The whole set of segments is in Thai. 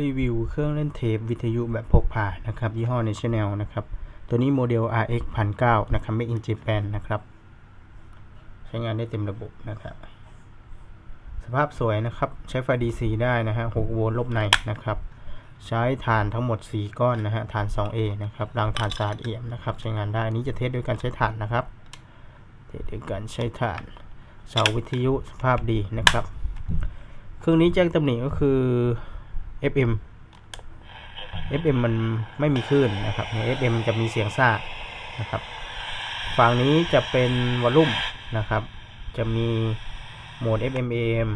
รีวิวเครื่องเล่นเทปวิทยุแบบพกพานะครับ ยี่ห้อ National นะครับ ตัวนี้โมเดล RX 1009นะครับ Made in Japan นะครับ ใช้งานได้เต็มระบบนะครับ สภาพสวยนะครับ ใช้ไฟ DC ได้นะฮะ6โวลต์ลบในนะครับ ใช้ถ่านทั้งหมด 4 ก้อนนะฮะถ่าน 2A นะครับรางถ่านสะอาดเอี่ยมนะครับ ใช้งานได้นี้จะเทสด้วยการใช้ถ่านนะครับ เทสด้วยการใช้ถ่าน เสาวิทยุสภาพดีนะครับ เครื่องนี้แจ้งตำหนิก็คือ FM FM มันไม่มีคลื่นนะครับใน FM จะมีเสียงซ่านะครับ ฝั่งนี้จะเป็นวอลลุ่มนะครับ จะมีโหมด FM AM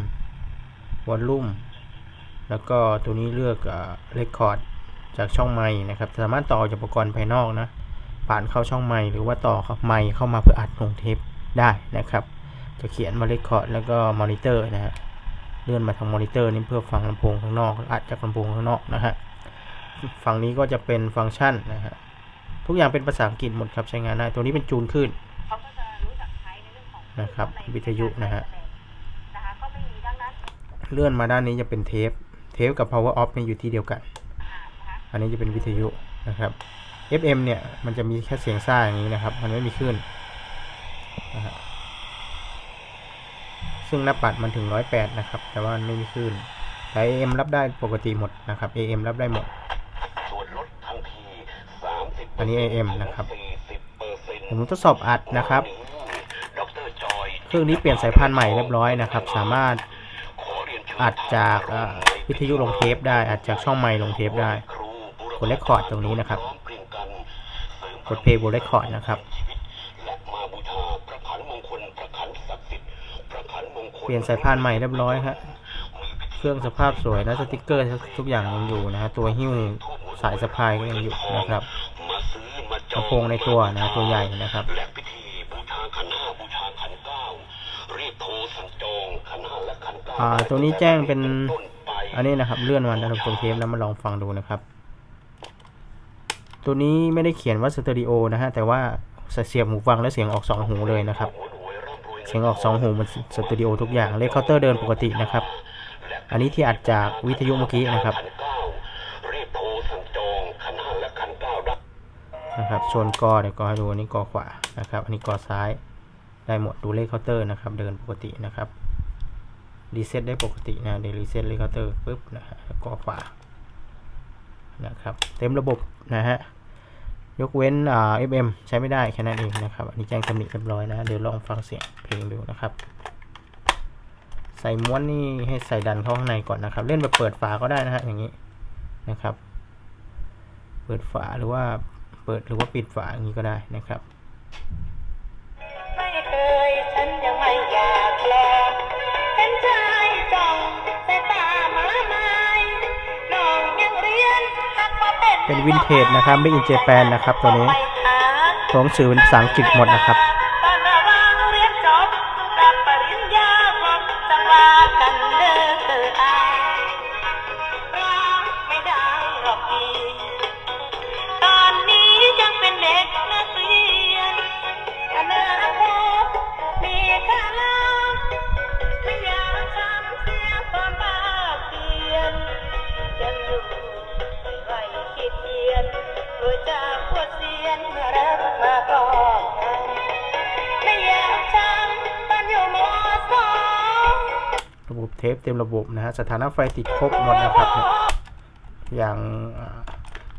วอลลุ่ม แล้วก็ตัวนี้เลือกเรคคอร์ดจากช่องไม้นะครับ สามารถต่อจากอุปกรณ์ภายนอกนะ ผ่านเข้าช่องไม้หรือว่าต่อเข้าไม้เข้ามาเพื่ออัดลงเทปได้นะครับ จะเขียนมาเรคคอร์ดแล้วก็มอนิเตอร์นะฮะ เลื่อนมาทางมอนิเตอร์นี่เพื่อฟังลำโพงข้างนอกอัดจากลำโพงข้างนอกนะฮะฝั่งนี้ก็จะเป็นฟังก์ชันนะฮะทุกอย่างเป็นภาษาอังกฤษหมดครับใช้งานได้ตัวนี้เป็นจูนขึ้นนะครับวิทยุนะฮะเลื่อนมาด้านนี้จะเป็นเทป เทปกับ power off นี่อยู่ที่เดียวกัน อันนี้จะเป็นวิทยุนะครับ FM เนี่ยมันจะมีแค่เสียงซ่าอย่างนี้นะครับ มันไม่มีคลื่นนะฮะ ซึ่งหน้าปัดมันถึง 108 นะครับ แต่ว่ามันไม่มีคลื่น แต่ AM รับได้ปกติหมดนะครับ AM รับได้หมดส่วนลดทันที30อันนี้ AM นะครับ40%ผมทดสอบอัดนะครับดรจอยเครื่องนี้เปลี่ยนสายพานใหม่เรียบร้อยนะครับ สามารถขอเรียนเชิญอัดจากเอ่อวิทยุลงเทปได้อัดจากช่องไมค์ลงเทปได้ครูบุรกด record ตรงนี้นะครับพร้อมเพรียงกันเสริมกด play บน record นะครับ ปลี่ยนสายพานใหม่เรียบร้อยครับเครื่องสภาพสวยนะสติกเกอร์ทุกอย่างยังอยู่นะฮะตัวหิ้วสายสะพายก็ยังอยู่นะครับมาซื้อมาจองลำโพงในตัวนะตัวใหญ่นะครับอ่าตัวนี้แจ้งเป็นอันนี้นะครับเลื่อนมานะครับตรงเทปแล้วมาลองฟังดูนะครับ ตัวนี้ไม่ได้เขียนว่าสเตอริโอนะฮะแต่ว่าเสียบหูฟังแล้วเสียงออกสองหูเลยนะครับ เสียงออกสองหูมันสตูดิโอทุกอย่างเลขเคาน์เตอร์เดินปกตินะครับ อันนี้ที่อัดจากวิทยุเมื่อกี้นะครับนะครับส่วนกอเดี๋ยวกอให้ดูอันนี้กอขวานะครับ อันนี้กอซ้ายได้หมดดูเลขเคาน์เตอร์นะครับ เดินปกตินะครับรีเซ็ตได้ปกตินะเดี๋ยวรีเซ็ตเลขเคาน์เตอร์ปุ๊บนะฮะกอขวานะครับ เต็มระบบนะฮะ ยกเว้นอ่า FM ใช้ไม่ได้แค่นั้นเองนะครับ อันนี้แจ้งตำหนิเรียบร้อยนะ เดี๋ยวลองฟังเสียงเพลงดูนะครับ ใส่ม้วนนี่ให้ใส่ดันเข้าข้างในก่อนนะครับ เล่นแบบเปิดฝาก็ได้นะฮะอย่างนี้นะครับ เปิดฝาหรือว่าเปิดหรือว่าปิดฝาอย่างนี้ก็ได้นะครับ เป็นเป็นวินเทจนะครับไม่อินเจแปนนะครับตัวนี้ไปหาตัวหนังสือเป็นภาษาอังกฤษหมดนะครับ บบเทปเต็มระบบนะฮะสถานะไฟติดครบหมดนะครับอย่างอ่า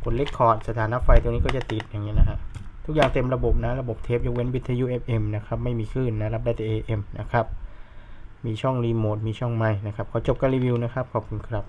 กดเลคคอร์ดสถานะไฟตัวนี้ก็จะติดอย่างนี้นะฮะทุกอย่างเต็มระบบนะระบบเทปยกเว้นวิทยุ FM นะครับไม่มีคลื่นนะรับได้แต่ AM นะครับมีช่องรีโมทมีช่องไม้นะครับขอจบการรีวิวนะครับขอบคุณครับ